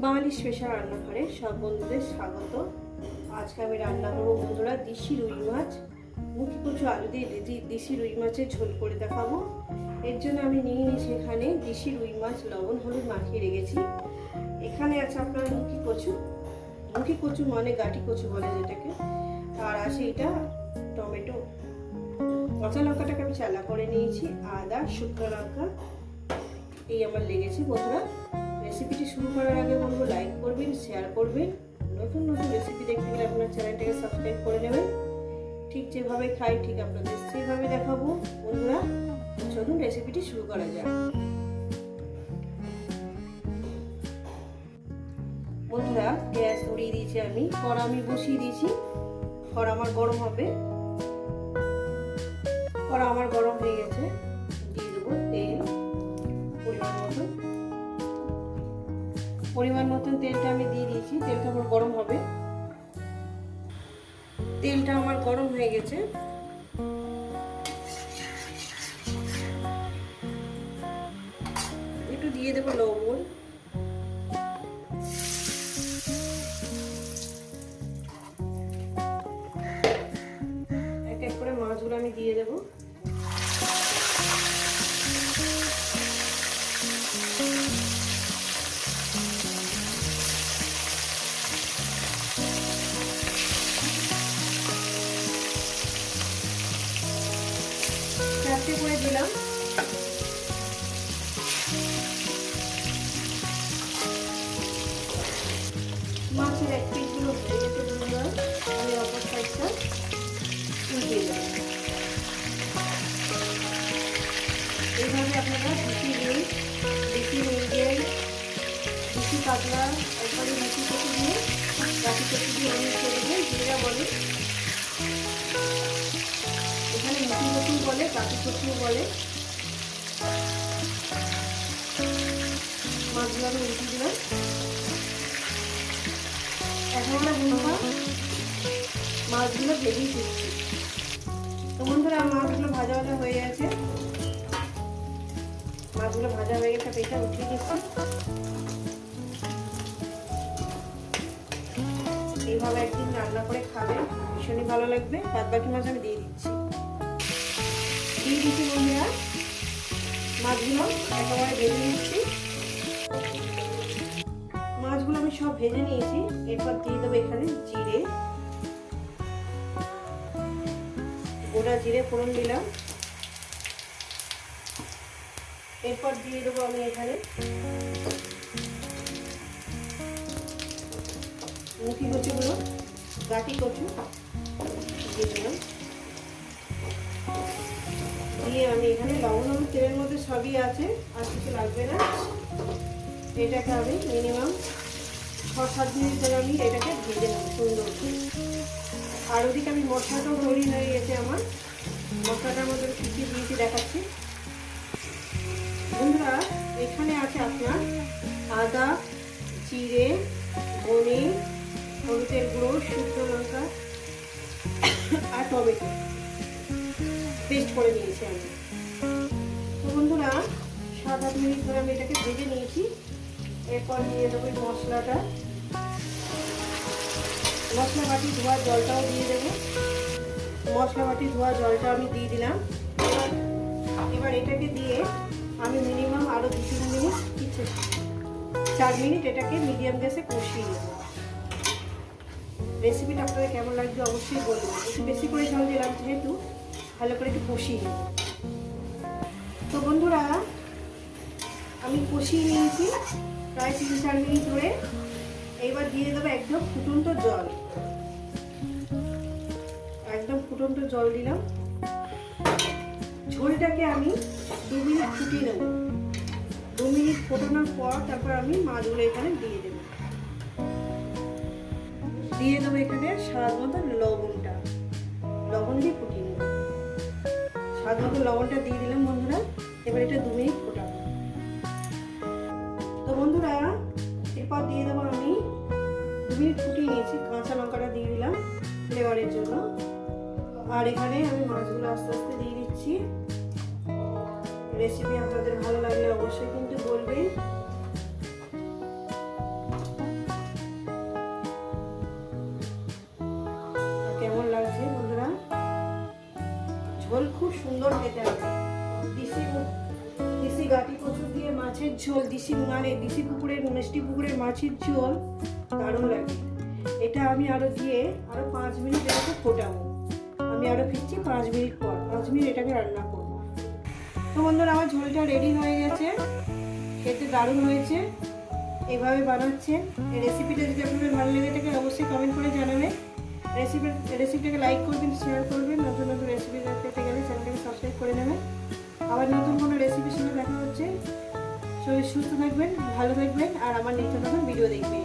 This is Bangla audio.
বাঙালি স্পেশাল রান্নাঘরে সব বন্ধুদের স্বাগত। আজকে আমি রান্না করব বন্ধুরা দেশি রুই মাছ। মুখি কচু আলু দিয়ে দেশি রুই মাছের ঝোল করে দেখাবো। এর জন্য আমি নিয়ে নিয়েছি এখানে দেশি রুই মাছ, লবণ, হলুদ মাখিয়ে রেখেছি। এখানে আছে আপনার মুখি কচু। মুখি কচু মানে গাটি কচু বলে যেটাকে। আর আছে এটা টমেটো। কাঁচা লঙ্কাটাকে আমি চালা করে নিয়েছি। আদা, শুকনো লঙ্কা, এই আমার লেগেছে বন্ধুরা। রেসিপিটি শুরু করার আগে বলব লাইক করবেন শেয়ার করবেন। নতুন নতুন রেসিপি দেখতে গেলে আপনার চ্যানেলটাকে সাবস্ক্রাইব করে নেবেন। ঠিক যেভাবে খাই, ঠিক আপনাদের সেইভাবে দেখাবো। বন্ধুরা, চলুন রেসিপিটি শুরু করা যাক। বন্ধুরা, গ্যাস ধরিয়ে দিয়েছি আমি। কড়া আমি বসিয়ে দিয়েছি। কড়া আমার গরম হবে। কড়া আমার গরম হয়ে পরিমাণ মতন তেলটা আমি দিয়ে দিয়েছি, তেলটা আমার গরম হবে। তেলটা আমার গরম হয়ে গেছে। একটু দিয়ে দেবো লবণ। এক এক করে মাছগুলো আমি দিয়ে দেবো। চারটে করে দিলাম। মাছের এক পিসগুলো এইভাবে আপনারা বেশি মিডিয়াম বেশি পাতলা, একবারে মিশি কচু দিয়ে, বাকি কচু দিয়ে অনেক করে বলে। এখানে মিঠি কচু বলে কাকি কচু বলে। মাছগুলো আমি দিলাম। এখন আমরা বন্ধুরা মাছগুলো ভেজেই দিচ্ছি তো বন্ধুরা মাছগুলো ভাজা ভাজা হয়ে গেছে। মাছগুলো ভাজা হয়ে গেছে পেটা উঠিয়ে দিচ্ছি এইভাবে একদিন রান্না করে খাবে, ভীষণই ভালো লাগবে। বাদ বাকি মাছ আমি দিয়ে দিচ্ছি। দিয়ে দিচ্ছি বন্ধুরা মাছগুলো একেবারে ভেজে নিচ্ছি মাছগুলো আমি সব ভেজে নিয়েছি। এরপর দিয়ে দেবো এখানে জিরে। গোটা জিরে ফোড়ন দিলাম। এরপর দিয়ে দেবো আমি এখানে মুখি কচুগুলো, গাটি কচু দিয়ে দিলাম। দিয়ে আমি এখানে লবণ হলুদ তেলের মধ্যে সবই আছে, আর কিছু লাগবে না। এটাকে আমি মিনিমাম ছ সাত মিনিট ধরে আমি এটাকে ভেজে নেব সুন্দর আর ওদিকে আমি মশলাটাও তৈরি হয়ে গেছে আমার। মশলাটার মধ্যে কী কী দিয়েছি দেখাচ্ছি। বন্ধুরা, এখানে আছে আপনার আদা, জিরে, ধনে, হলুদের গুঁড়ো, শুকনো লঙ্কা আর টমেটো। পেস্ট করে নিয়েছি আমি। তো বন্ধুরা, সাত আট মিনিট ধরে আমি এটাকে ভেজে নিয়েছি। এরপর নিয়ে দেবো এই মশলাটা। মশলা বাটি ধোয়া জলটাও দিয়ে দেবো। মশলা বাটি ধোয়া জলটা আমি দিয়ে দিলাম। এবার এটাকে দিয়ে আমি মিনিমাম আরও দু তিন মিনিট কিছু চার মিনিট এটাকে মিডিয়াম গ্যাসে কষিয়ে নেব। রেসিপিটা আপনাদের কেমন লাগবে অবশ্যই বলবেন। একটু বেশি করে জল দিলাম যেহেতু। ভালো করে একটু কষিয়ে নেব তো বন্ধুরা, আমি কষিয়ে নিয়েছি প্রায় তিন চার মিনিট ধরে। এইবার দিয়ে দেবো একদম ফুটন্ত জল। একদম ফুটন্ত জল দিলাম। ঝোলটাকে আমি দু মিনিট ফুটিয়ে নেব। দু মিনিট ফোটানোর পর তারপর আমি মাছগুলো এখানে দিয়ে দেব। দিয়ে দেবো এখানে স্বাদ মতো লবণটা। লবণ দিয়ে ফুটিয়ে স্বাদ মতো লবণটা দিয়ে দিলাম বন্ধুরা। এবার এটা দু মিনিট ফোটাবো। তো বন্ধুরা, এরপর দিয়ে দেবো আমি দু মিনিট ফুটিয়ে নিয়েছি, কাঁচা লঙ্কাটা দিয়ে দিলাম ফ্লেভারের জন্য। আর এখানে আমি মাছগুলো আস্তে আস্তে দিয়ে দিচ্ছি। রেসিপি আপনাদের ভালো লাগলে অবশ্যই কিন্তু বলবেন। সুন্দর খেতে হবে। দিশি দিশি গাটি কচু দিয়ে মাছের ঝোল, দিশি মানে দিশি পুকুরের মিষ্টি পুকুরের মাছের ঝোল, দারুণ লাগে। এটা আমি আরও দিয়ে আরও পাঁচ মিনিট এটাকে ফোটাবো। আমি আরও ফিরছি পাঁচ মিনিট পর। পাঁচ মিনিট এটাকে রান্না করব। তো বন্ধুরা, আমার ঝোলটা রেডি হয়ে গেছে। খেতে দারুণ হয়েছে। এভাবে বানাচ্ছে। এই রেসিপিটা যদি আপনাদের ভালো লেগে থাকে, অবশ্যই কমেন্ট করে জানাবেন। রেসিপি রেসিপিটাকে লাইক করবেন শেয়ার করবেন নতুন নতুন রেসিপি পেতে গেলে চ্যানেলটাকে সাবস্ক্রাইব করে নেবেন। আবার নতুন কোনো রেসিপির সঙ্গে দেখা হচ্ছে শরীর সুস্থ থাকবেন, ভালো থাকবেন, আর আমার নিত্য নতুন ভিডিও দেখবেন।